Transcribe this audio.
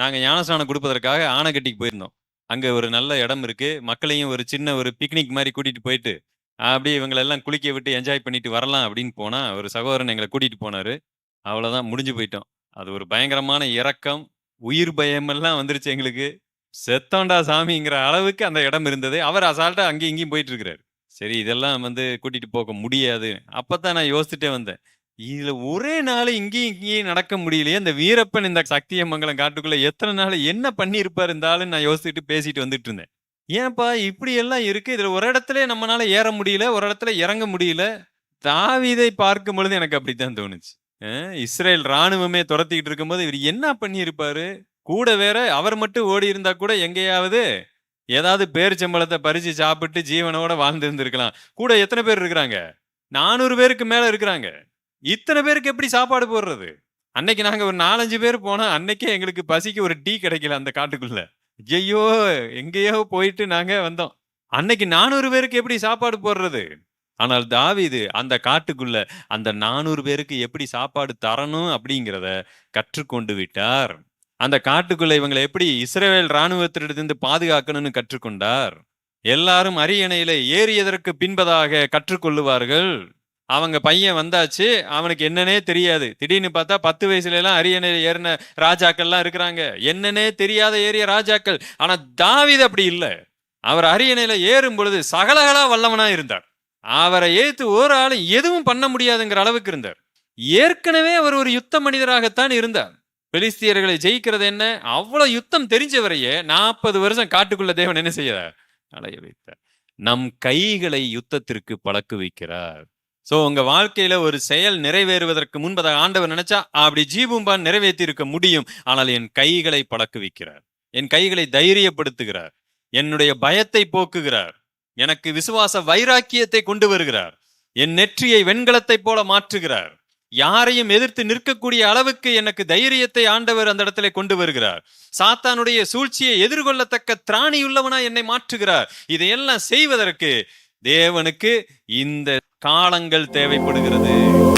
நாங்க ஞானஸ்நானம் கொடுப்பதற்காக ஆனைக்கட்டிக்கு போயிருந்தோம். அங்க ஒரு நல்ல இடம் இருக்கு. மக்களையும் ஒரு சின்ன ஒரு பிக்னிக் மாதிரி கூட்டிட்டு போயிட்டு, அப்படியே இவங்களெல்லாம் குளிக்க விட்டு என்ஜாய் பண்ணிட்டு வரலாம் அப்படின்னு போனா, ஒரு சகோதரன் எங்களை கூட்டிட்டு போனாரு. அவ்வளோதான் முடிஞ்சு போயிட்டோம். அது ஒரு பயங்கரமான இறக்கம் உயிர் பயமெல்லாம் வந்துருச்சு எங்களுக்கு. செத்தோண்டா சாமிங்கிற அளவுக்கு அந்த இடம் இருந்தது. அவர் அசால்ட்டா அங்கேயும் இங்கேயும் போயிட்டு இருக்கிறாரு. சரி இதெல்லாம் வந்து கூட்டிட்டு போக முடியாது. அப்பதான் நான் யோசிச்சுட்டே வந்தேன். இதுல ஒரே நாள் இங்கேயும் இங்கேயும் நடக்க முடியலையே. இந்த வீரப்பன் இந்த சக்தியமங்கலம் காட்டுக்குள்ள எத்தனை நாள் என்ன பண்ணியிருப்பாரு இருந்தாலும் நான் யோசிச்சுட்டு பேசிட்டு வந்துட்டு இருந்தேன். ஏன்ப்பா இப்படி எல்லாம் இருக்கு. இதுல ஒரு இடத்துல நம்மளால ஏற முடியல. ஒரு இடத்துல இறங்க முடியல. தாவிதை பார்க்கும் பொழுது எனக்கு அப்படித்தான் தோணுச்சு. இஸ்ரேல் ராணுவமே துரத்திக்கிட்டு இருக்கும்போது இவர் என்ன பண்ணியிருப்பாரு? கூட வேற அவர் மட்டும் ஓடி இருந்தா கூட எங்கேயாவது ஏதாவது பேரிச்சம்பழத்த பறிச்சு சாப்பிட்டு ஜீவனோட வாழ்ந்திருந்திருக்கலாம். கூட எத்தனை பேர் இருக்கிறாங்க? 400 பேருக்கு மேல இருக்கிறாங்க. இத்தனை பேருக்கு எப்படி சாப்பாடு போடுறது? அன்னைக்கு நாங்கள் ஒரு 4, 5 பேர் போனால் அன்னைக்கே எங்களுக்கு பசிக்கு ஒரு டீ கிடைக்கல அந்த காட்டுக்குள்ள. ஐயய்யோ! எங்கேயோ போயிட்டு நாங்கள் வந்தோம். அன்னைக்கு 400 பேருக்கு எப்படி சாப்பாடு போடுறது? ஆனால் தாவிது அந்த காட்டுக்குள்ள அந்த 400 பேருக்கு எப்படி சாப்பாடு தரணும் அப்படிங்கிறத கற்றுக்கொண்டு விட்டார். அந்த காட்டுக்குள்ள இவங்களை எப்படி இஸ்ரேல் இராணுவத்திலிருந்து பாதுகாக்கணும்னு கற்றுக்கொண்டார். எல்லாரும் அரியணையில ஏறியதற்கு பின்பதாக கற்றுக்கொள்ளுவார்கள். அவங்க பையன் வந்தாச்சு. அவனுக்கு என்னன்னே தெரியாது. திடீர்னு பார்த்தா 10 வயசுல எல்லாம் அரியணை ஏறின ராஜாக்கள்லாம் இருக்கிறாங்க. என்னன்னே தெரியாத ஏறிய ராஜாக்கள். ஆனா தாவீது அப்படி இல்லை அவர் அரியணையில ஏறும் பொழுது சகலகலா வல்லவனா இருந்தார். அவரை ஏத்து ஒரு ஆளும் எதுவும் பண்ண முடியாதுங்கிற அளவுக்கு இருந்தார். ஏற்கனவே அவர் ஒரு யுத்த மனிதராகத்தான் இருந்தார். பெலிஸ்தியர்களை ஜெயிக்கிறது என்ன? அவ்வளவு யுத்தம் தெரிஞ்சவரையே 40 வருஷம் காட்டுக்குள்ள தேவன் என்ன செய்யறார்? அலைய வைத்தார். நம் கைகளை யுத்தத்திற்கு பழக்கு வைக்கிறார். ஸோ உங்க வாழ்க்கையில ஒரு செயல் நிறைவேறுவதற்கு முன்பதாக ஆண்டவர் நினைச்சா அப்படி ஜீபூம்பான் நிறைவேற்றி இருக்க முடியும். ஆனால் என் கைகளை பழக்கு வைக்கிறார். என் கைகளை தைரியப்படுத்துகிறார். என்னுடைய பயத்தை போக்குகிறார். எனக்கு விசுவாச வைராக்கியத்தை கொண்டு வருகிறார். என் நெற்றியை வெண்கலத்தைப் போல மாற்றுகிறார். யாரையும் எதிர்த்து நிற்கக்கூடிய அளவுக்கு எனக்கு தைரியத்தை ஆண்டவர் அந்த இடத்துல கொண்டு வருகிறார். சாத்தானுடைய சூழ்ச்சியை எதிர்கொள்ளத்தக்க திராணியுள்ளவனா என்னை மாற்றுகிறார். இதையெல்லாம் செய்வதற்கு தேவனுக்கு இந்த காலங்கள் தேவைப்படுகிறது.